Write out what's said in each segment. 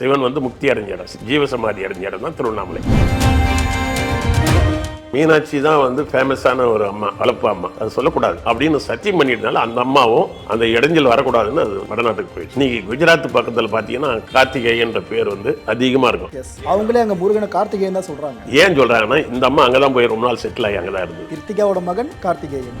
சிவன் வந்து முக்தி அடைஞ்ச இடம். ஜீவசமாதி அடைஞ்ச இடம் தான் திருவண்ணாமலை. மீனாட்சி தான் வந்து ஃபேமஸான ஒரு அம்மா வளர்ப்பு அம்மா. அது சொல்லக்கூடாது. அப்படின்னு சத்தியம் பண்ணிட்டனால அந்த அம்மாவும் அந்த இடைஞ்சல் வரக்கூடாதுன்னு அது வடநாட்டுக்கு போயிடுச்சு. இன்னைக்கு குஜராத் பக்கத்தில் பார்த்தீங்கன்னா கார்த்திகேயன்ற பேர் வந்து அதிகமாக இருக்கும். அவங்களே அங்க முருகனை கார்த்திகேயன் தான் சொல்றாங்க. ஏன் சொல்கிறாங்கன்னா இந்த அம்மா அங்கே தான் போய் ரொம்ப நாள் செட்டில் ஆகி அங்கே தான் இருந்தது கிருத்திகாவோட மகன் கார்த்திகேயன்.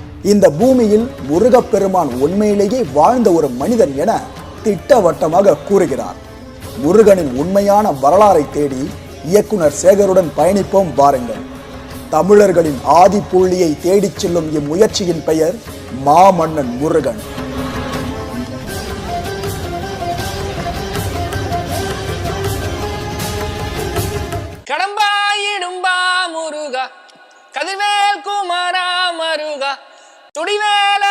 இந்த பூமியில் முருகப்பெருமான் உண்மையிலேயே வாழ்ந்த ஒரு மனிதன் என திட்டவட்டமாக கூறுகிறார். முருகனின் உண்மையான வரலாறை தேடி இயக்குனர் சேகருடன் பயணிப்போம் வாருங்கள். தமிழர்களின் ஆதி புள்ளியை தேடிச் செல்லும் இம்முயற்சியின் பெயர் மாமன்னன் முருகன். கடம்பாயிடும்பா முருகா கதிர்வேல் குமாரா மருகா. துடிவேல்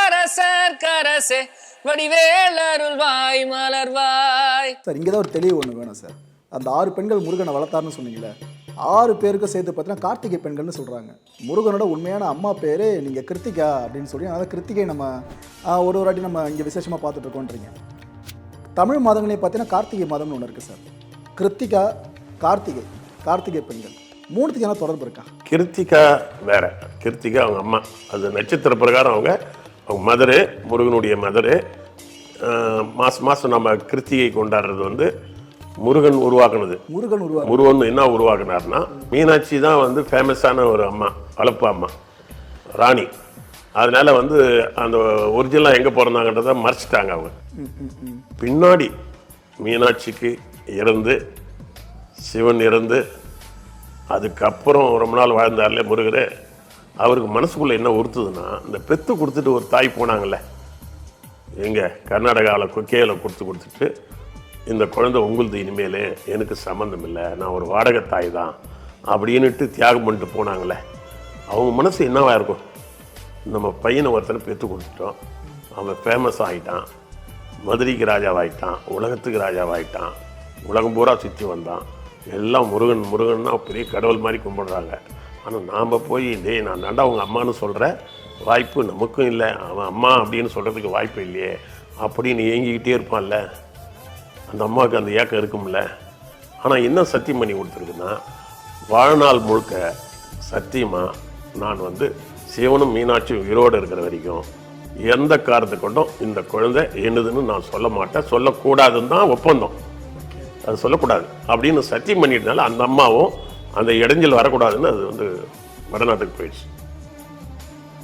கரசே வடிவேல் அருள்வாய் மலர்வாய். சார் இங்கே தான் ஒரு தெளிவு ஒன்று வேணும் சார். அந்த ஆறு பெண்கள் முருகனை வளர்த்தாருன்னு சொன்னீங்களே ஆறு பேருக்கு சேர்த்து பார்த்தீங்கன்னா கார்த்திகை பெண்கள்னு சொல்கிறாங்க முருகனோட உண்மையான அம்மா பேர் நீங்கள் கிருத்திகா அப்படின்னு சொல்லி அதாவது கிருத்திகை நம்ம ஒரு ஒரு வாட்டி நம்ம இங்கே விசேஷமாக பார்த்துட்டு இருக்கோன்றீங்க தமிழ் மாதங்களே பார்த்தீங்கன்னா கார்த்திகை மாதம்னு ஒன்று இருக்குது சார். கிருத்திகா கார்த்திகை கார்த்திகை பெண்கள். மூணுத்துக்கு என்ன தொடர்பு இருக்கா? கிருத்திகா வேற. கிருத்திகா அவங்க அம்மா. அது நட்சத்திர பிரகாரம் அவங்க. அவங்க மதரு முருகனுடைய மதரு. மாதம் மாதம் நம்ம கிருத்திகை கொண்டாடுறது வந்து முருகன் உருவாக்குனது. முருகன் உருவா முருகன் என்ன உருவாக்குனார்னா மீனாட்சி தான் வந்து ஃபேமஸான ஒரு அம்மா வளர்ப்பு அம்மா ராணி. அதனால வந்து அந்த ஒரிஜினலாக எங்கே பிறந்தாங்கன்றதை மறைச்சிட்டாங்க அவங்க. பின்னாடி மீனாட்சிக்கு இறந்து சிவன் இறந்து அதுக்கப்புறம் ரொம்ப நாள் வாழ்ந்தார்ல முருகர் அவருக்கு மனசுக்குள்ளே என்ன உறுத்துதுன்னா இந்த பெத்து கொடுத்துட்டு ஒரு தாய் போனாங்கல்ல எங்கே கர்நாடகாவில் கொக்கையில் கொடுத்து கொடுத்துட்டு இந்த குழந்தை உங்களுது இனிமேல் எனக்கு சம்மந்தம் இல்லை நான் ஒரு வாடகை தாய் தான் அப்படின்னுட்டு தியாகம் பண்ணிட்டு போனாங்களே அவங்க மனசு என்னவாக இருக்கும்? நம்ம பையனை ஒருத்தனை பெற்று கொடுத்துட்டோம் அவன் ஃபேமஸ் ஆகிட்டான் மதுரைக்கு ராஜாவாயிட்டான் உலகத்துக்கு ராஜாவாயிட்டான் உலகம் பூரா சுற்றி வந்தான் எல்லாம் முருகன் முருகன்னா பெரிய கடவுள் மாதிரி கும்பிடுறாங்க. ஆனால் நாம் போய் டேய் நான் நண்டா அவங்க அம்மான்னு சொல்கிற வாய்ப்பு நமக்கும் இல்லை. அவன் அம்மா அப்படின்னு சொல்கிறதுக்கு வாய்ப்பு இல்லையே. அப்படின்னு ஏங்கிக்கிட்டே இருப்பான்ல. அந்த அம்மாவுக்கு அந்த ஏக்கம் இருக்கும்ல. ஆனால் என்ன சத்தியம் பண்ணி கொடுத்துருக்குன்னா வாழ்நாள் முழுக்க சத்தியமாக நான் வந்து சிவனும் மீனாட்சியும் உயிரோடு இருக்கிற வரைக்கும் எந்த காரணத்தை கொண்டும் இந்த குழந்தை என்னதுன்னு நான் சொல்ல மாட்டேன். சொல்லக்கூடாதுன்னு தான் ஒப்பந்தம். அது சொல்லக்கூடாது. அப்படின்னு சத்தியம் பண்ணிட்டனால அந்த அம்மாவும் அந்த இடைஞ்சல் வரக்கூடாதுன்னு அது வந்து வடநாட்டுக்கு போயிடுச்சு.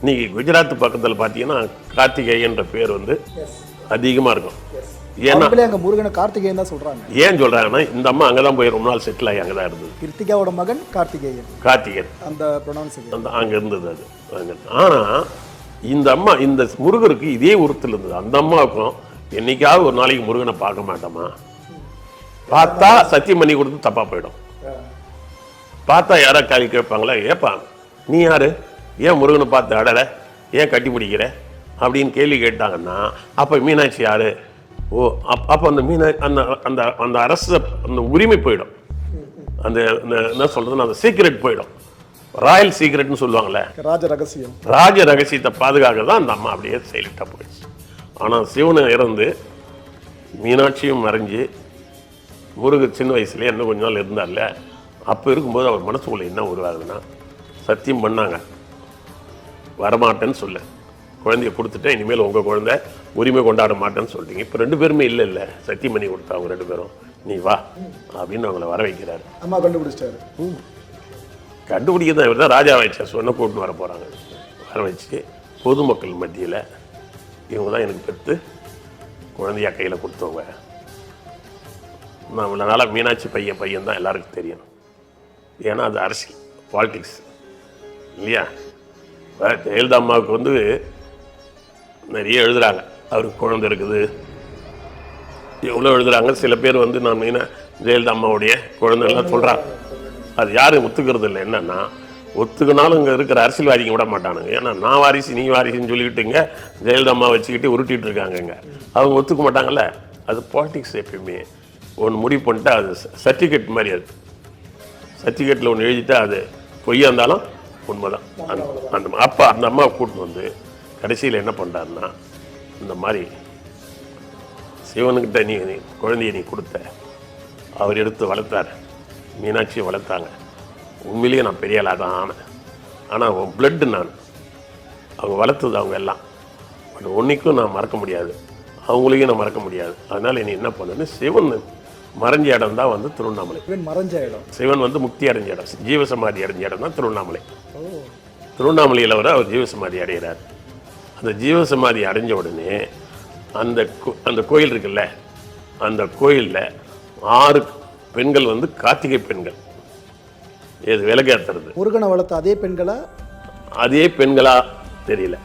இன்னைக்கு குஜராத் பக்கத்தில் பார்த்தீங்கன்னா கார்த்திகேயன்ற பேர் வந்து அதிகமாக இருக்கும். ஏன்னா அங்கே முருகனை கார்த்திகேயன் தான் சொல்கிறாங்க ஏன் சொல்கிறாங்கன்னா இந்த அம்மா அங்கே தான் போய் ரொம்ப நாள் செட்டில் ஆகி அங்கே தான் இருந்தது. கிருத்திகாவோட மகன் கார்த்திகேயன். கார்த்திகேயன். அந்த அங்கே இருந்தது அது. அங்க. ஆனா இந்த அம்மா இந்த முருகருக்கு இதே உருத்தில் இருந்தது. அந்த அம்மாவுக்கும் என்னைக்காவது ஒரு நாளைக்கு முருகனை பார்க்க மாட்டோமா? பார்த்தா சத்தியம் பண்ணி கொடுத்து தப்பா போயிடும். பார்த்தா யாரா கேள்வி கேட்பாங்களா? ஏப்பாங்க நீ யாரு? ஏன் முருகனை பார்த்து அடல? ஏன் கட்டி பிடிக்கிற? அப்படின்னு கேள்வி கேட்டாங்கன்னா அப்ப மீனாட்சி யாரு? ஓ அப் அப்போ அந்த மீனா அந்த அந்த அந்த அரசு அந்த உரிமை போயிடும். அந்த என்ன சொல்றதுன்னா அந்த சீக்ரெட் போயிடும். ராயல் சீக்ரெட்னு சொல்லுவாங்கல்ல. ராஜ ரகசியம். ராஜ ரகசியத்தை பாதுகாக்க தான் அந்த அம்மா அப்படியே சைலண்டாக போயிடுச்சு. ஆனால் சிவனை இறந்து மீனாட்சியும் மறைஞ்சு முருகர் சின்ன வயசுலேயே இன்னும் கொஞ்ச நாள் இருந்தார்ல அப்போ இருக்கும்போது அவர் மனசுக்குள்ள என்ன உருவாகுதுன்னா சத்தியம் பண்ணாங்க. வரமாட்டேன்னு சொல்ல. குழந்தைய கொடுத்துட்டேன் இனிமேல் உங்கள் குழந்தை உரிமை கொண்டாட மாட்டேன்னு சொல்லிட்டீங்க இப்போ ரெண்டு பேருமே இல்லை இல்லை. சத்தியம் பண்ணி கொடுத்தா அவங்க ரெண்டு பேரும் நீ வா அப்படின்னு அவங்கள வர வைக்கிறாரு. அம்மா கண்டுபிடிச்சிட்டாரு. கண்டுபிடிக்க தான் இவர் தான் ராஜாவாயிடுச்சா சொன்ன கூட்டின்னு வர போகிறாங்க வர வச்சு பொதுமக்கள் மத்தியில் இவங்க தான் எனக்கு பெற்று குழந்தையா கையில் கொடுத்தவங்க. நான் மீனாட்சி பையன் பையன் தான் எல்லாருக்கும் தெரியும் ஏன்னா அது அரசியல் பாலிட்டிக்ஸ் இல்லையா? ஜெயலலிதா அம்மாவுக்கு வந்து நிறைய எழுதுகிறாங்க அவருக்கு குழந்தை இருக்குது. எவ்வளோ எழுதுகிறாங்க சில பேர் வந்து நான் மீனா ஜெயலலிதா அம்மாவுடைய குழந்தைலாம் சொல்கிறாங்க அது யாரும் ஒத்துக்கிறது இல்லை. என்னன்னா ஒத்துக்கினாலும் இங்கே இருக்கிற அரசியல்வாதிங்க விட மாட்டானுங்க. ஏன்னா நான் வாரிசு நீ வாரிசுன்னு சொல்லிக்கிட்டுங்க ஜெயலலிதா அம்மா வச்சுக்கிட்டு உருட்டிகிட்டு இருக்காங்க இங்கே அவங்க ஒத்துக்க மாட்டாங்கல்ல. அது பாலிட்டிக்ஸ் எப்பயுமே. ஒன்று முடிவு பண்ணிட்டா அது சர்டிஃபிகேட் மாதிரி அது. சர்டிஃபிகேட்டில் ஒன்று எழுதிட்டா அது பொய்யா இருந்தாலும் உண்மை தான் அந்த அந்த அப்பா அந்த அம்மாவை கூட்டின்னு வந்து கடைசியில் என்ன பண்ணுறாருன்னா இந்த மாதிரி சிவனுக்கிட்ட நீ நீ குழந்தைய நீ கொடுத்த அவர் எடுத்து வளர்த்தார். மீனாட்சியை வளர்த்தாங்க. உண்மையிலேயே நான் பெரிய ஆளாக தான் ஆனேன். ஆனால் அவன் பிளட்டு நான். அவங்க வளர்த்தது அவங்க எல்லாம். பட் ஒன்றைக்கும் நான் மறக்க முடியாது. அவங்களையும் நான் மறக்க முடியாது. அதனால் நீ என்ன பண்ணுன்னு சிவன் மறைஞ்ச இடம் தான் வந்து திருவண்ணாமலை. மறைஞ்ச இடம். சிவன் வந்து முக்தி அடைஞ்ச இடம். ஜீவசமாதி அடைஞ்ச இடம் தான் திருவண்ணாமலை. திருவண்ணாமலையில் வர அவர் ஜீவசமாதி அடைகிறார். அந்த ஜீவசமாதி அடைஞ்ச உடனே அந்த அந்த கோயில் இருக்குல்ல அந்த கோயிலில் ஆறு பெண்கள் வந்து கார்த்திகை பெண்கள். இது விலகேற்றுறது முருகனை வளர்த்த அதே பெண்களா? அதே பெண்களா தெரியல.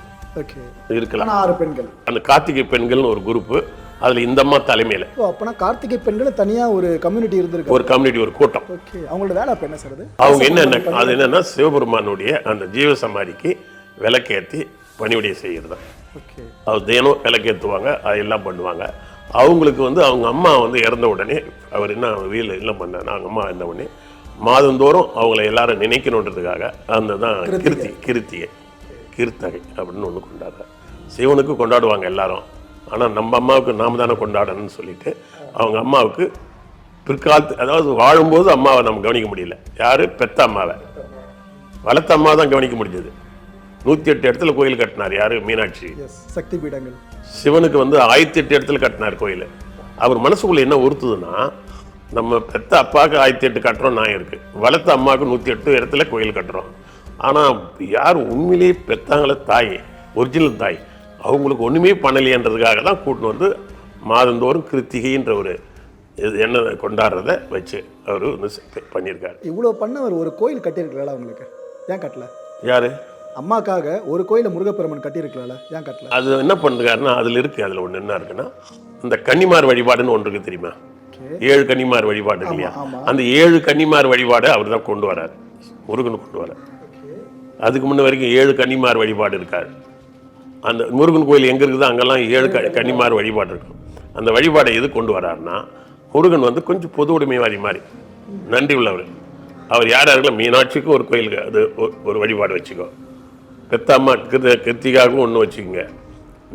ஓகே. இருக்கலாம். ஆறு பெண்கள். அந்த கார்த்திகை பெண்கள்னு ஒரு குரூப்பு அதில் இந்த அம்மா தலைமையில். ஓ அப்பனா கார்த்திகை பெண்கள் தனியா ஒரு கம்யூனிட்டி இருந்திருக்கு. ஒரு கம்யூனிட்டி ஒரு கூட்டம். ஓகே அவங்களோட வேலை அப்ப என்ன சார் அவங்க என்ன அது என்னன்னா சிவபெருமானுடைய அந்த ஜீவ சமாதிக்கு விளக்கேற்றி பணிவிடை செய்கிறது ஓகே. அவர் தினம் விளக்கேற்றுவாங்க அதெல்லாம் பண்ணுவாங்க. அவங்களுக்கு வந்து அவங்க அம்மா வந்து இறந்த உடனே அவர் என்ன வீல் என்ன பண்ணாருன்னா அவங்க அம்மா இறந்த உடனே மாதந்தோறும் அவங்கள எல்லாரும் நினைக்கணுன்றதுக்காக அந்த தான் கிருத்தி கிருத்திகை கிருத்தகை அப்படின்னு ஒன்று கொண்டாடுறாங்க சிவனுக்கு கொண்டாடுவாங்க எல்லாரும். ஆனால் நம்ம அம்மாவுக்கு நாம தானே கொண்டாடணும்னு சொல்லிட்டு அவங்க அம்மாவுக்கு பிற்காலத்து அதாவது வாழும்போது அம்மாவை நம்ம கவனிக்க முடியல. யாரு? பெத்த அம்மாவை. வளர்த்த அம்மா தான் கவனிக்க முடிஞ்சது. நூற்றி எட்டு இடத்துல கோயில் கட்டினார். யாரு? மீனாட்சி. சக்தி பீடங்கள். சிவனுக்கு வந்து ஆயிரத்தி எட்டு இடத்துல கட்டினார் கோயில். அவர் மனசுக்குள்ள என்ன உறுத்துதுன்னா நம்ம பெத்த அப்பாவுக்கு ஆயிரத்தி எட்டு கட்டுறோம் நான் இருக்கு. வளர்த்த அம்மாவுக்கு நூற்றி எட்டு இடத்துல கோயில் கட்டுறோம். ஆனால் யார் உண்மையிலேயே பெத்தாங்கள தாய்? ஒரிஜினல் தாய். அவங்களுக்கு ஒன்றுமே பண்ணலையன்றதுக்காக தான் கூட்டின்னு வந்து மாதந்தோறும் கிருத்திகைன்ற ஒரு என்ன கொண்டாடுறத வச்சு அவர் வந்து பண்ணியிருக்காரு. இவ்வளவு பண்ணவர் ஒரு கோயில் கட்டியிருக்கல அவங்களுக்கு ஏன் கட்டல? யாரு? அம்மாக்காக ஒரு கோயில முருகப்பெருமன் கட்டியிருக்கல ஏன் கட்டல? அது என்ன பண்ணுறாருன்னா அதில் இருக்குது அதில் ஒன்று என்ன இருக்குன்னா இந்த கன்னிமார் வழிபாடுன்னு ஒன்று இருக்கு தெரியுமா? ஏழு கன்னிமார் வழிபாடு இல்லையா. அந்த ஏழு கன்னிமார் வழிபாடு அவர் தான் கொண்டு வரார். முருகன் கொண்டு வரார். அதுக்கு முன்ன வரைக்கும் ஏழு கன்னிமார் வழிபாடு இருக்காது அந்த முருகன் கோயில் எங்கே இருக்குதோ அங்கெல்லாம் ஏழு க கன்னிமார் வழிபாடு இருக்கும். அந்த வழிபாடை எது கொண்டு வராருன்னா முருகன் வந்து கொஞ்சம் பொது உடைமைவாதி மாதிரி நன்றி உள்ளவர். அவர் யார் யாருக்கெல்லாம் மீனாட்சிக்கு ஒரு கோயிலுக்கு அது ஒரு வழிபாடு வச்சுக்கோ. பெத்தம்மா கிருத கிருத்திகாவுக்கும் ஒன்று வச்சுக்கோங்க.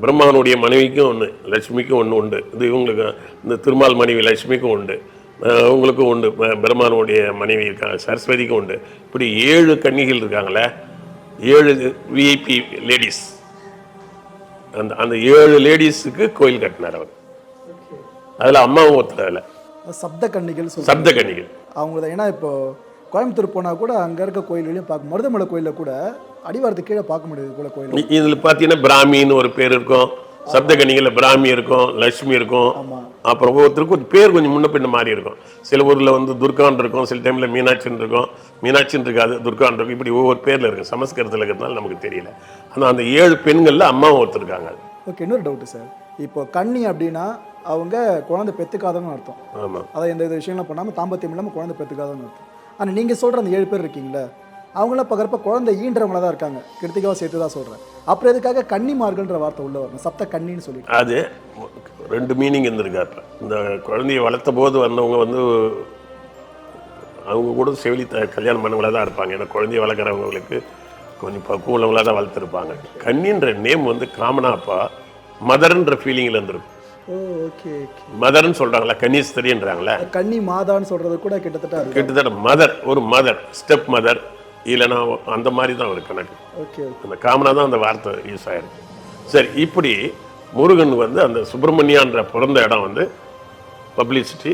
பிரம்மாவனுடைய மனைவிக்கும் ஒன்று லட்சுமிக்கும் ஒன்று உண்டு. இது இவங்களுக்கு இந்த திருமால் மனைவி லட்சுமிக்கும் உண்டு. அவங்களுக்கும் உண்டு. பிரம்மாவனுடைய மனைவி இருக்காங்க சரஸ்வதிக்கும் உண்டு. இப்படி ஏழு கன்னிகள் இருக்காங்களே ஏழு விஐபி லேடிஸ் அந்த அந்த ஏழு லேடிஸுக்கு கோயில் கட்டினார் அவர். அதில் அம்மாவும் ஒருத்தர் அதில் சப்த கன்னிகள் சப்த கன்னிகள். அவங்க ஏன்னா இப்போ கோயம்புத்தூர் போனா கூட அங்க இருக்க கோயில்களையும் பார்க்க மருதமலை கோயில்ல கூட அடிவாரத்துக்கு கீழே பார்க்க முடியுது கூட கோயில். இதுல பார்த்தீங்கன்னா பிராமின்னு ஒரு பேர் இருக்கும். சப்தகனிகளில் பிராமி இருக்கும் லட்சுமி இருக்கும். அப்புறம் ஒவ்வொருத்தருக்கும் கொஞ்சம் பேர் கொஞ்சம் முன்ன பின்ன மாறி இருக்கும். சில ஊரில் வந்து துர்கான் இருக்கும் சில டைமில் மீனாட்சின்னு இருக்கும். மீனாட்சின்னு இருக்காது துர்கான் இருக்கும். இப்படி ஒவ்வொரு பேரில் இருக்கும் சமஸ்கிருதத்தில் இருக்கிறதுனால நமக்கு தெரியல. ஆனால் அந்த ஏழு பெண்களில் அம்மாவும் ஒருத்தர் இருக்காங்க. ஓகே இன்னொரு டவுட் சார் இப்போ கன்னி அப்படின்னா அவங்க குழந்தை பெத்துக்காதவங்க அர்த்தம். ஆமாம் அதை எந்த வித விஷயங்களும் பண்ணாமல் தாம்பத்தியம் இல்லாமல் குழந்தை பெற்றுக்காதவங்க அர்த்தம். ஆனால் நீங்கள் சொல்கிற அந்த ஏழு பேர் இருக்கீங்களே அவங்களாம் பார்க்குறப்ப குழந்தை ஈன்றவங்களா தான் இருக்காங்க. கிருத்திகாவை சேர்த்து தான் சொல்கிறேன் அப்புறம் எதுக்காக கன்னிமார்கள்ன்ற வார்த்தை உள்ள வரணும்? சப்த கன்னின்னு சொல்லிட்டு. அது ரெண்டு மீனிங் இருந்திருக்காரு. இந்த குழந்தைய வளர்த்த போது வந்தவங்க வந்து அவங்க கூட செவிலி த- கல்யாணம் பண்ணவங்களா தான் இருப்பாங்க. ஏன்னா குழந்தைய வளர்க்குறவங்களுக்கு கொஞ்சம் பக்குவங்களா தான் வளர்த்துருப்பாங்க. கன்னின்ற நேம் வந்து காமனாக அப்பா மதர்ன்ற ஃபீலிங்கில் இருந்திருக்கும். ஓகே மதர்ன்னு சொல்கிறாங்களா கன்னிஸ்திரின்றாங்களே? கன்னி மாதான்னு சொல்கிறது கூட கிட்டத்தட்ட கிட்டத்தட்ட மதர் ஒரு மதர் ஸ்டெப் மதர் இல்லைன்னா அந்த மாதிரி தான் ஒரு கணக்கு ஓகே அந்த காமனாக தான் அந்த வார்த்தை யூஸ் ஆயிருக்கு சரி இப்படி முருகன் வந்து அந்த சுப்பிரமணியான்ற பிறந்த இடம் வந்து பப்ளிசிட்டி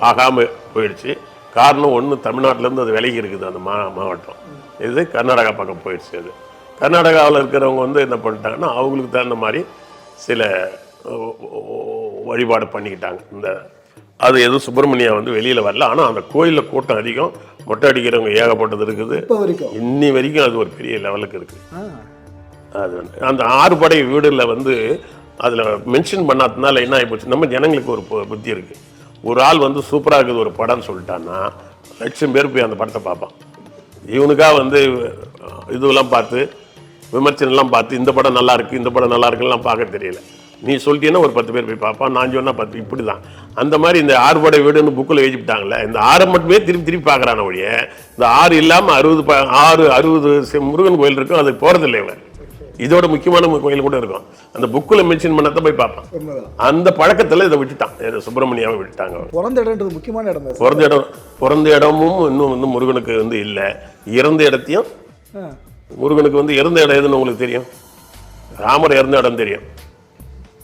ஆகாமல் போயிடுச்சு காரணம் ஒன்று தமிழ்நாட்டிலேருந்து அது விலகி இருக்குது அந்த மா மாவட்டம் இது கர்நாடகா பக்கம் போயிடுச்சு அது கர்நாடகாவில் இருக்கிறவங்க வந்து என்ன பண்ணிட்டாங்கன்னா அவங்களுக்கு தகுந்த மாதிரி சில வழிபாடு பண்ணிக்கிட்டாங்க இந்த அது எதுவும் சுப்பிரமணியா வந்து வெளியில் வரல. ஆனால் அந்த கோயிலில் கூட்டம் அதிகம். மொட்டை அடிக்கிறவங்க ஏகப்பட்டது இருக்குது. இன்னி வரைக்கும் அது ஒரு பெரிய லெவலுக்கு இருக்குது அது வந்து அந்த ஆறு படை வீடுல வந்து அதில் மென்ஷன் பண்ணாததுனால என்ன ஆகிப்போச்சு நம்ம ஜனங்களுக்கு ஒரு புத்தி இருக்குது ஒரு ஆள் வந்து சூப்பராக இருக்குது ஒரு படம்னு சொல்லிட்டான்னா லட்சம் பேர் போய் அந்த படத்தை பார்ப்பான். இவனுக்காக வந்து இதுவெல்லாம் பார்த்து விமர்சனம்லாம் பார்த்து இந்த படம் நல்லா இருக்கு இந்த படம் நல்லா இருக்குலாம் பார்க்க தெரியல. நீ சொல்லிட்டீங்கன்னா ஒரு பத்து பேர் போய் பார்ப்பான் நான் சொன்னா பத்து இப்படி தான் அந்த மாதிரி இந்த ஆறுபடை வீடுன்னு புக்கில் எழுதிவிட்டாங்கல்ல இந்த ஆறை மட்டுமே திருப்பி திருப்பி பார்க்குறான ஒழிய இந்த ஆறு இல்லாமல் அறுபது ப ஆறு அறுபது முருகன் கோயில் இருக்கும் அது போகிறதில்லை இவன். இதோட முக்கியமான கோயில் கூட இருக்கும். அந்த புக்கில் மென்ஷன் பண்ணதான் போய் பார்ப்பான். அந்த பழக்கத்தில் இதை விட்டுட்டான். சுப்பிரமணியாவை விட்டுட்டாங்க. பிறந்த இடம்ன்றது முக்கியமான இடம் பிறந்த இடம் பிறந்த இடமும் இன்னும் வந்து முருகனுக்கு வந்து இல்லை. இறந்த இடத்தையும். முருகனுக்கு வந்து இறந்த இடம் எதுன்னு உங்களுக்கு தெரியும்? ராமர் இறந்த இடம் தெரியும்.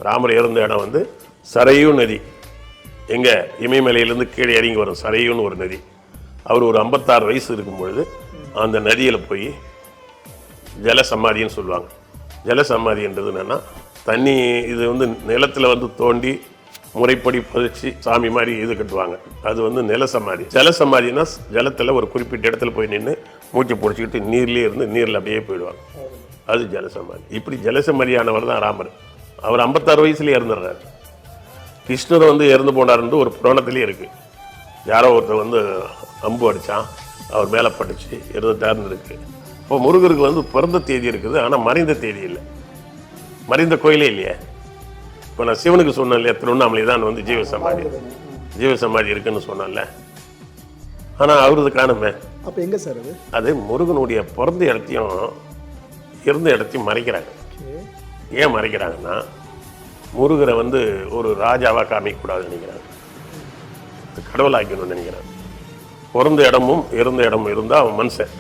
ராமர் இறந்த இடம் வந்து சரையூ நதி. எங்கே இமயமலையிலேருந்து கீழே இறங்கி வரும் சரையூன்னு ஒரு நதி. அவர் ஒரு ஐம்பத்தாறு வயசு இருக்கும் பொழுது அந்த நதியில் போய் ஜல சமாதின்னு சொல்லுவாங்க. ஜல சமாதின்றது என்னென்னா தண்ணி இது வந்து நிலத்தில் வந்து தோண்டி முறைப்படி பதிச்சு சாமி மாதிரி இது கட்டுவாங்க. அது வந்து நில சமாதி. ஜல சமாதின்னா ஜலத்தில் ஒரு குறிப்பிட்ட இடத்துல போய் நின்று மூச்சு பிடிச்சிக்கிட்டு நீர்லேயே இருந்து நீரில் அப்படியே போயிடுவாங்க. அது ஜலசமாதி இப்படி ஜலசமாதியானவர் தான் ராமர். அவர் ஐம்பத்தாறு வயசுலேயே இறந்துடுறாரு. கிருஷ்ணர் வந்து இறந்து போனாருன்னு ஒரு புராணத்திலேயே இருக்கு. யாரோ ஒருத்தர் வந்து அம்பு அடிச்சான் அவர் மேலே பட்டுச்சு இறந்துட்டாருன்னு இருக்கு. இப்போ முருகருக்கு வந்து பிறந்த தேதி இருக்குது ஆனால் மறைந்த தேதி இல்லை. மறைந்த கோயிலே இல்லையே. இப்போ நான் சிவனுக்கு சொன்னேன் இல்லையா திருவண்ணாமலை தான் வந்து ஜீவ சமாதி. ஜீவ சமாதி இருக்குன்னு சொன்னேன்ல. ஆனால் அவரது காணுமே. அப்போ எங்க சார் அது? அது முருகனுடைய பிறந்த இடத்தையும் இருந்த இடத்தையும் மறைக்கிறாங்க ஏன் மறைக்கிறாங்கன்னா முருகரை வந்து ஒரு ராஜாவாக காமிக்கக்கூடாதுன்னு நினைக்கிறாங்க. கடவுளாக்கணும்னு நினைக்கிறாங்க. பிறந்த இடமும் இருந்த இடமும் இருந்தால் அவன் மனுஷன்.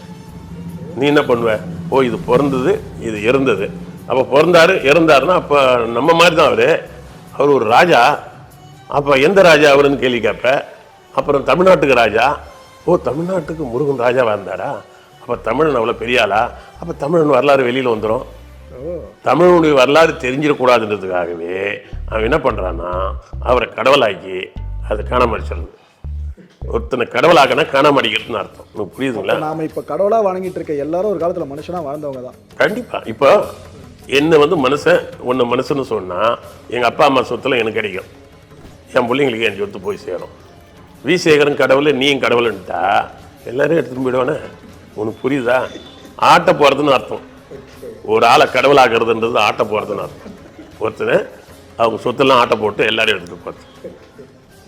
நீ என்ன பண்ணுவ? ஓ இது பிறந்தது இது இறந்தது அப்போ பிறந்தாரு இறந்தாருன்னா அப்போ நம்ம மாதிரி தான் அவர். அவர் ஒரு ராஜா. அப்போ எந்த ராஜா அவருன்னு கேள்வி கேட்ப? அப்புறம் தமிழ்நாட்டுக்கு ராஜா. ஓ தமிழ்நாட்டுக்கு முருகன் ராஜாவாக இருந்தாரா? அப்போ தமிழன் அவ்வளோ பெரியாளா அப்போ தமிழன் வரலாறு வெளியில் வந்துடும் தமிழனுடைய வரலாறு தெரிஞ்சிடக்கூடாதுன்றதுக்காகவே அவன் என்ன பண்ணுறான்னா அவரை கடவுளாக்கி அது காணாமடிச்சிடணும் ஒருத்தனை கடவுளாக்கினா காணாமடிக்கிறதுன்னு அர்த்தம். உங்களுக்கு புரியுதுங்களா? நாம இப்ப கடவுளா வணங்கிட்டு இருக்க எல்லாரும் ஒரு காலத்துல மனுஷனா வாழ்ந்தவங்க தான். கண்டிப்பா. இப்போ என்ன வந்து மனுஷன் உன்னை மனுஷன்னு சொன்னா எங்க அப்பா அம்மா சொத்துல எனக்கு கிடைக்கும். என் பிள்ளைங்களுக்கு என் சொத்து போய் சேரும். வி சேகரன் கடவுள் நீயும் கடவுள்ன்ட்டா எல்லாரும் எடுத்துட்டு போயிடுவானே? உனக்கு புரியுதா? ஆட்ட போறதுன்னு அர்த்தம். ஒரு ஆளை கடவுளாகிறதுன்றது ஆட்டை போறதுன்னு அர்த்தம். ஒருத்தனை அவங்க சொத்தெல்லாம் ஆட்டை போட்டு எல்லாரையும் எடுத்துட்டு போகிறது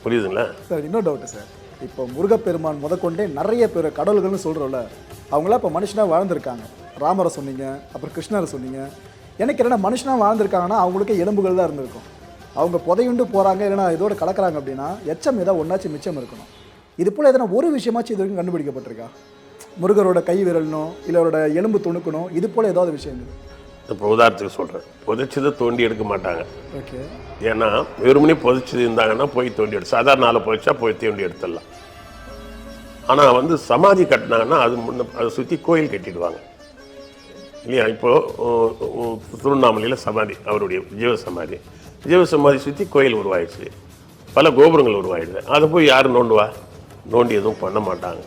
புரியுதுங்களா? சார் இன்னொரு டவுட் சார். இப்போ முருகப்பெருமான் முதற்கொண்டே நிறைய பேர் கடவுள்கள்னு சொல்கிறோம்ல அவங்களாம் இப்போ மனுஷனாக வாழ்ந்திருக்காங்க. ராமரை சொன்னீங்க அப்புறம் கிருஷ்ணரை சொன்னீங்க. எனக்கு என்னென்ன மனுஷனாக வாழ்ந்திருக்காங்கன்னா அவங்களுக்கு எலும்புகள் தான் இருந்திருக்கும். அவங்க புதையுண்டு போகிறாங்க இல்லைன்னா இதோட கலக்கிறாங்க அப்படின்னா எச்சம் ஏதாவது ஒன்றாச்சும் மிச்சம் இருக்கணும். இது போல் எதனா ஒரு விஷயமாச்சும் இது வரைக்கும் கண்டுபிடிக்கப்பட்டிருக்கா? முருகரோட கை விரலனோ இல்லை அவரோட எலும்பு துணுக்கணும் இது போல் ஏதாவது விஷயங்கள்? இப்போ உதாரணத்துக்கு சொல்கிறேன் புதைச்சதை தோண்டி எடுக்க மாட்டாங்க. ஓகே. ஏன்னா வெறுமனே புதைச்சது இருந்தாங்கன்னா போய் தோண்டி எடுத்து சாதாரண ஆளை புதைச்சா போய் தோண்டி எடுத்துடலாம். ஆனால் வந்து சமாதி கட்டினாங்கன்னா அது முன்ன அதை சுற்றி கோயில் கட்டிடுவாங்க. இல்லையா? இப்போது திருவண்ணாமலையில் சமாதி அவருடைய ஜீவ சமாதி. ஜீவ சமாதி சுற்றி கோயில் உருவாயிடுச்சு. பல கோபுரங்கள் உருவாயிடுது. அதை போய் யார் நோண்டுவா? நோண்டி எதுவும் பண்ண மாட்டாங்க.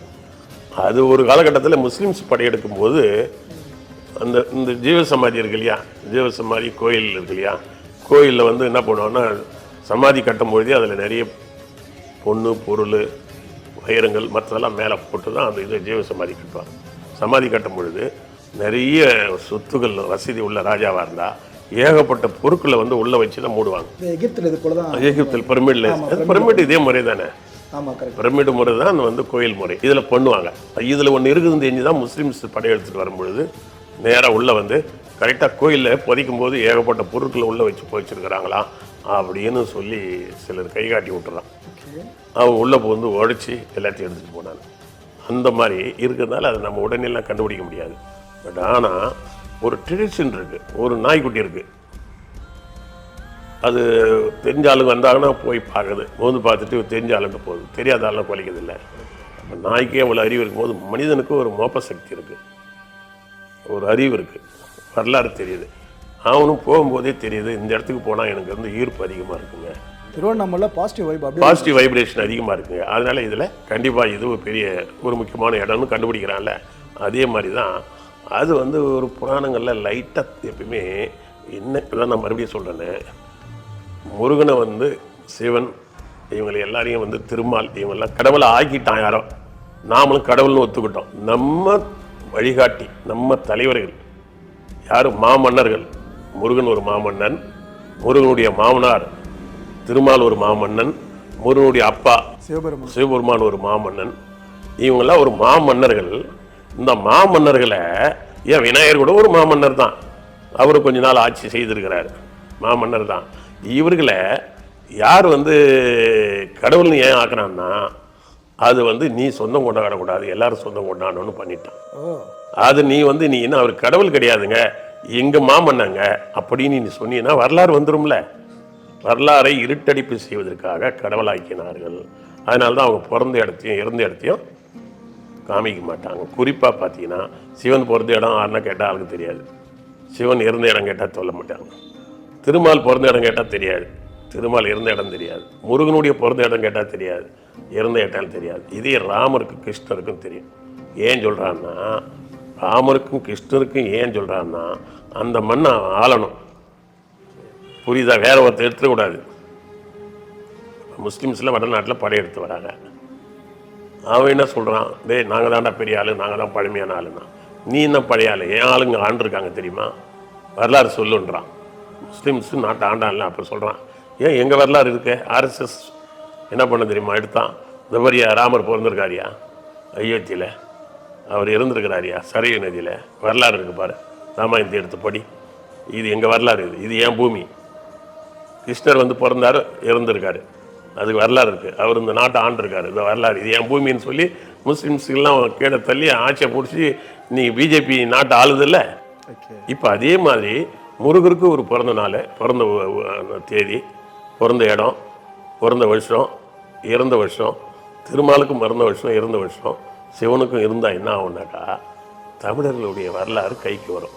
அது ஒரு காலகட்டத்தில் முஸ்லீம்ஸ் படையெடுக்கும் போது அந்த இந்த ஜீவ சமாதி இருக்கு இல்லையா? ஜீவ சமாதி கோயில் இருக்கு இல்லையா? கோயிலில் வந்து என்ன பண்ணுவாங்கன்னா சமாதி கட்டும்பொழுதே அதில் நிறைய பொண்ணு பொருள் வைரங்கள் மற்றதெல்லாம் மேலே போட்டு தான் அந்த இது ஜீவ சமாதி கட்டுவாங்க. சமாதி கட்டும் பொழுது நிறைய சொத்துக்கள் வசதி உள்ள ராஜாவாக இருந்தால் ஏகப்பட்ட பொருட்களை வந்து உள்ளே வச்சு தான் மூடுவாங்க எகிப்தில் இது போல தான் எகிப்தில் பிரமிடில் பிரமிடு இதே முறை தானே பிரமிடு முறை தான் வந்து கோயில் முறை. இதில் பண்ணுவாங்க. இதில் ஒன்று இருக்குதுன்னு தெரிஞ்சு தான் முஸ்லீம்ஸ் படையெடுத்துட்டு வரும்பொழுது நேராக உள்ளே வந்து கரெக்டாக கோயிலில் புதைக்கும் போது ஏகப்பட்ட பொருட்களை உள்ளே வச்சு புதைச்சிருக்கிறாங்களா அப்படின்னு சொல்லி சிலர் கை காட்டி விட்டுறான். அவங்க உள்ளே வந்து உடைச்சி எல்லாத்தையும் எடுத்துகிட்டு போனாங்க. அந்த மாதிரி இருக்கிறதுனால அதை நம்ம உடனேலாம் கண்டுபிடிக்க முடியாது. பட் ஆனால் ஒரு ட்ரெடிஷன் இருக்குது ஒரு நாய்க்குட்டி இருக்குது அது தெரிஞ்ச ஆளுங்க வந்தாங்கன்னா போய் பார்க்குது மோந்து பார்த்துட்டு தெரிஞ்ச ஆளுங்க போகுது. தெரியாத ஆளுங்க கொலைக்கிறது இல்லை அப்போ நாய்க்கே அவ்வளோ அறிவு இருக்கும்போது மனிதனுக்கு ஒரு மோப்ப சக்தி இருக்குது ஒரு அறிவு இருக்குது வரலாறு தெரியுது. அவனும் போகும்போதே தெரியுது. இந்த இடத்துக்கு போனால் எனக்கு வந்து ஈர்ப்பு அதிகமாக இருக்குங்க. திருவண்ணாமலையில் பாசிட்டிவ் வைப் பாசிட்டிவ் வைப்ரேஷன் அதிகமாக இருக்குங்க. அதனால இதில் கண்டிப்பாக இது ஒரு பெரிய ஒரு முக்கியமான இடம்னு கண்டுபிடிக்கிறான்ல. அதே மாதிரி தான் அது வந்து ஒரு புராணங்களில் லைட்டாக எப்பயுமே என்ன இதான் நான் மறுபடியும் சொல்கிறேன்னு முருகனை வந்து சிவன் இவங்களை எல்லாரையும் வந்து திருமால் இவங்கெல்லாம் கடவுளை ஆக்கிட்டான் யாரோ. நாமளும் கடவுள்னு ஒத்துக்கிட்டோம். நம்ம வழிகாட்டி நம்ம தலைவர்கள் யார்? மாமன்னர்கள். முருகன் ஒரு மாமன்னன் முருகனுடைய மாமனார் திருமால் ஒரு மாமன்னன் முருகனுடைய அப்பா சிவபெருமான். சிவபெருமான் ஒரு மாமன்னன். இவங்கெல்லாம் ஒரு மாமன்னர்கள். இந்த மாமன்னர்களை ஏன் விநாயகர் கூட ஒரு மாமன்னர் தான் அவரு கொஞ்ச நாள் ஆட்சி செய்திருக்கிறார். மாமன்னர் தான் இவர்களை யார் வந்து கடவுள்னு ஏன் ஆக்குறான்னா அது வந்து நீ சொந்தம் கொண்டாடக்கூடாது எல்லாரும் சொந்தம் கொண்டாடணும்னு பண்ணிட்டான். அது நீ வந்து நீ என்ன அவர் கடவுள் கிடையாதுங்க எங்க மாமன்னங்க அப்படின்னு நீ சொன்னீங்கன்னா வரலாறு வந்துரும்ல. வரலாறை இருட்டடிப்பு செய்வதற்காக கடவுளாக்கினார்கள். அதனால தான் அவங்க பிறந்த இடத்தையும் இறந்த இடத்தையும் காமிக்க மாட்டாங்க. குறிப்பாக பார்த்தீங்கன்னா சிவன் பிறந்த இடம் யாருன்னா கேட்டால் ஆளுக்கு தெரியாது. சிவன் இறந்த இடம் கேட்டால் சொல்ல மாட்டாங்க. திருமால் பிறந்த இடம் கேட்டால் தெரியாது. திருமால் இருந்த இடம் தெரியாது. முருகனுடைய பிறந்த இடம் கேட்டால் தெரியாது. இருந்த இடம் தெரியாது. இதே ராமருக்கு கிருஷ்ணருக்கும் தெரியும். ஏன் சொல்கிறான்னா ராமருக்கும் கிருஷ்ணருக்கும் ஏன் சொல்கிறான்னா அந்த மண்ணை ஆளணும். புரியுதா? வேற ஒருத்தர் எடுத்துடக்கூடாது. முஸ்லீம்ஸ்லாம் வடநாட்டில் படையெடுத்து வராங்க. அவன் என்ன சொல்கிறான் டேய் நாங்கள் தான்டா பெரிய ஆள் நாங்கள் தான் பழமையான ஆளுன்னா. நீ என்ன பழைய ஆளு? என் ஆளுங்க ஆண்டிருக்காங்க தெரியுமா? வரலாறு சொல்லுன்றான். முஸ்லீம்ஸ் நாட்டை ஆண்டான்ல அப்போ சொல்கிறான் ஏன் எங்கள் வரலாறு இருக்கு? ஆர்எஸ்எஸ் என்ன பண்ண தெரியுமா? எடுத்தான். இந்த மாதிரியா ராமர் பிறந்திருக்காரியா? அயோத்தியில் அவர் இருந்திருக்கிறாரியா சரையு நதியில். வரலாறு இருக்கு பாரு. ராமாயணத்தை எடுத்து படி. இது எங்கள் வரலாறு இது? இது என் பூமி. கிருஷ்ணர் வந்து பிறந்தாரு இறந்துருக்காரு. அதுக்கு வரலாறு இருக்குது அவர் இந்த நாட்டை ஆண்டிருக்காரு. இந்த வரலாறு இது என் பூமின்னு சொல்லி முஸ்லீம்ஸுக்கெல்லாம் கீழே தள்ளி ஆட்சியை பிடிச்சி நீ பிஜேபி நாட்டை ஆளுதில்ல? இப்போ அதே மாதிரி முருகருக்கு ஒரு பிறந்த நாள் பிறந்த தேதி பிறந்த இடம் பிறந்த வருஷம் இறந்த வருஷம் திருமாலுக்கும் பிறந்த வருஷம் இறந்த வருஷம் சிவனுக்கும் இருந்தால் என்ன ஆகும்னாக்கா தமிழர்களுடைய வரலாறு கைக்கு வரும்.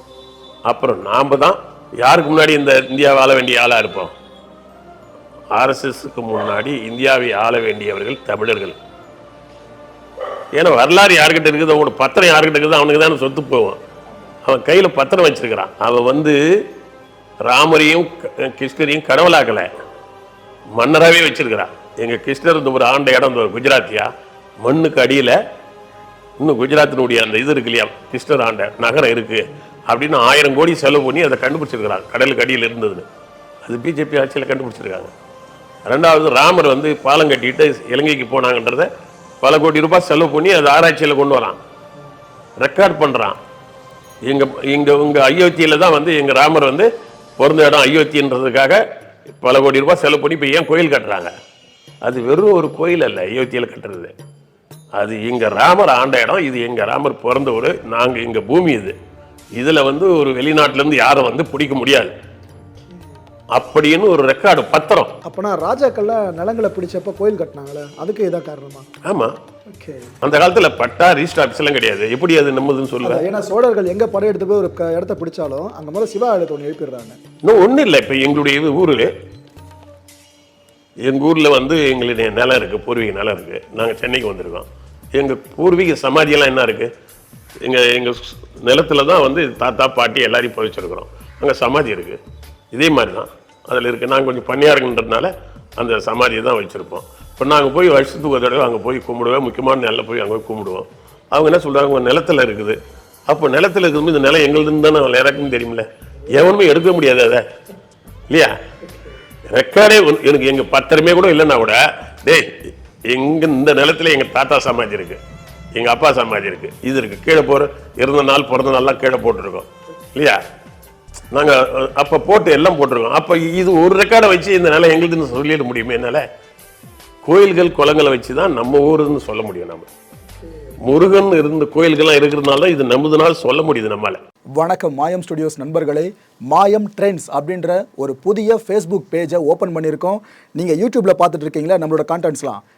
அப்புறம் நாம் தான் யாருக்கு முன்னாடி இந்த இந்தியாவை ஆள வேண்டிய ஆளாக இருப்போம்? ஆர்எஸ்எஸ்க்கு முன்னாடி இந்தியாவை ஆள வேண்டியவர்கள் தமிழர்கள். ஏன்னா வரலாறு யாருக்கிட்ட இருக்குது? அவனோட பத்திரம் யாருக்கிட்ட இருக்குது அவனுக்கு தானே சொத்து போவோம் அவன் கையில் பத்திரம் வச்சிருக்கிறான். அவன் வந்து ராமரையும் கிருஷ்ணரையும் கடவுளாக்கலை. மன்னராகவே வச்சிருக்கிறான். எங்கள் கிருஷ்ணர் இந்த ஒரு ஆண்ட இடம் இந்த குஜராத்தியா? மண்ணுக்கு அடியில் இன்னும் குஜராத்தினுடைய அந்த இது இருக்கு இல்லையா? கிருஷ்ணர் ஆண்ட நகரம் இருக்கு அப்படின்னு ஆயிரம் கோடி செலவு பண்ணி அதை கண்டுபிடிச்சிருக்கிறான். கடலுக்கு அடியில் இருந்ததுன்னு. அது பிஜேபி ஆட்சியில் கண்டுபிடிச்சிருக்காங்க. ரெண்டாவது ராமர் வந்து பாலம் கட்டிட்டு இலங்கைக்கு போனாங்கன்றத பல கோடி ரூபாய் செலவு பண்ணி அதை ஆராய்ச்சியில் கொண்டு வரான். ரெக்கார்ட் பண்ணுறான் எங்கள் இங்கே உங்கள் அயோத்தியில் தான் வந்து எங்கள் ராமர் வந்து பிறந்த இடம் அயோத்தின்றதுக்காக பல கோடி ரூபாய் செலவு பண்ணி இப்போ ஏன் கோயில் கட்டுறாங்க? அது வெறும் ஒரு கோயில் அல்ல அயோத்தியில் கட்டுறது. அது எங்கள் ராமர் ஆண்ட இடம் இது எங்கள் ராமர் பிறந்த ஒரு நாங்கள் எங்கள் பூமி இது. இதில் வந்து ஒரு வெளிநாட்டிலேருந்து யாரும் வந்து பிடிக்க முடியாது. அப்படின்னு ஒரு ரெக்கார்டு பத்திரம். அப்பனா ராஜாக்கள்லாம் நிலங்களை பிடிச்சப்ப கோயில் கட்டினாங்களே அதுக்கு இதான் காரணமா? ஆமா. ஓகே. அந்த காலத்துல பட்டா ரிஜிஸ்டர் ஆஃபீஸ் எல்லாம் கிடையாது. எப்படி அது நம்மதுன்னு சொல்லுவேன் ஏன்னா சோழர்கள் எங்க படையெடுத்து போய் ஒரு இடத்த பிடிச்சாலும் அங்க முதல்ல சிவா ஆலயத்தை ஒன்று எழுப்பிடுறாங்க. இன்னும் ஒன்றும் இல்லை இப்போ எங்களுடைய இது ஊரில். எங்கள் ஊரில் வந்து எங்களுடைய நிலம் இருக்குது பூர்வீக நிலம் இருக்குது நாங்கள் சென்னைக்கு வந்திருக்கோம். எங்கள் பூர்வீக சமாதியெல்லாம் என்ன இருக்குது எங்கள் எங்கள் நிலத்துல தான் வந்து தாத்தா பாட்டி எல்லாரையும் புதைச்சிருக்கிறோம். அங்கே சமாதி இருக்குது இதே மாதிரி தான் அதில் இருக்குது நாங்கள் கொஞ்சம் பணியாருங்கன்றதுனால அந்த சமாதியை தான் வச்சுருப்போம். இப்போ நாங்கள் போய் வருஷத்துக்கு ஒரு தடவை அங்கே போய் கும்பிடுவோம். முக்கியமான நிலம் போய் அங்கே போய் கும்பிடுவோம். அவங்க என்ன சொல்கிறாங்க உங்கள் நிலத்தில் இருக்குது. அப்போ நிலத்தில் இருக்கும்போது இந்த நிலம் எங்களுதுன்னு தானே எல்லாருக்கும் தெரியுமில்ல எவனுமே எடுக்க முடியாது அதை. இல்லையா? ரெக்கார்டே எனக்கு எங்கள் பத்திரமே கூட இல்லைன்னா கூட டேய் எங்கே இந்த நிலத்துல எங்கள் தாத்தா சமாதி இருக்குது எங்கள் அப்பா சமாதி இருக்குது இது இருக்குது கீழே போகிற இறந்த நாள் பிறந்த நாள்லாம் கீழே போட்டிருக்கோம். இல்லையா? நாங்க அப்போ அப்ப போட்டு எல்லாம் போட்டிருக்கோம். அப்ப இது ஒரு ரெக்கார்டை வச்சு இந்த நிலம் சொல்லிட முடியுமே? என்னால கோயில்கள் குளங்களை வச்சு தான் நம்ம ஊருன்னு சொல்ல முடியும் நம்ம முருகன் இருந்த கோயில்கள்லாம் இருக்கிறதுனால தான் இது நாள் சொல்ல முடியுது நம்மளால வணக்கம் மாயம் ஸ்டுடியோஸ் நண்பர்களே. மாயம் ட்ரெண்ட்ஸ் அப்படின்ற ஒரு புதிய ஃபேஸ்புக் பேஜை ஓப்பன் பண்ணியிருக்கோம். நீங்கள் யூடியூப்பில் பார்த்துட்டு இருக்கீங்களா? நம்மளோட கான்டென்ட்ஸ்லாம்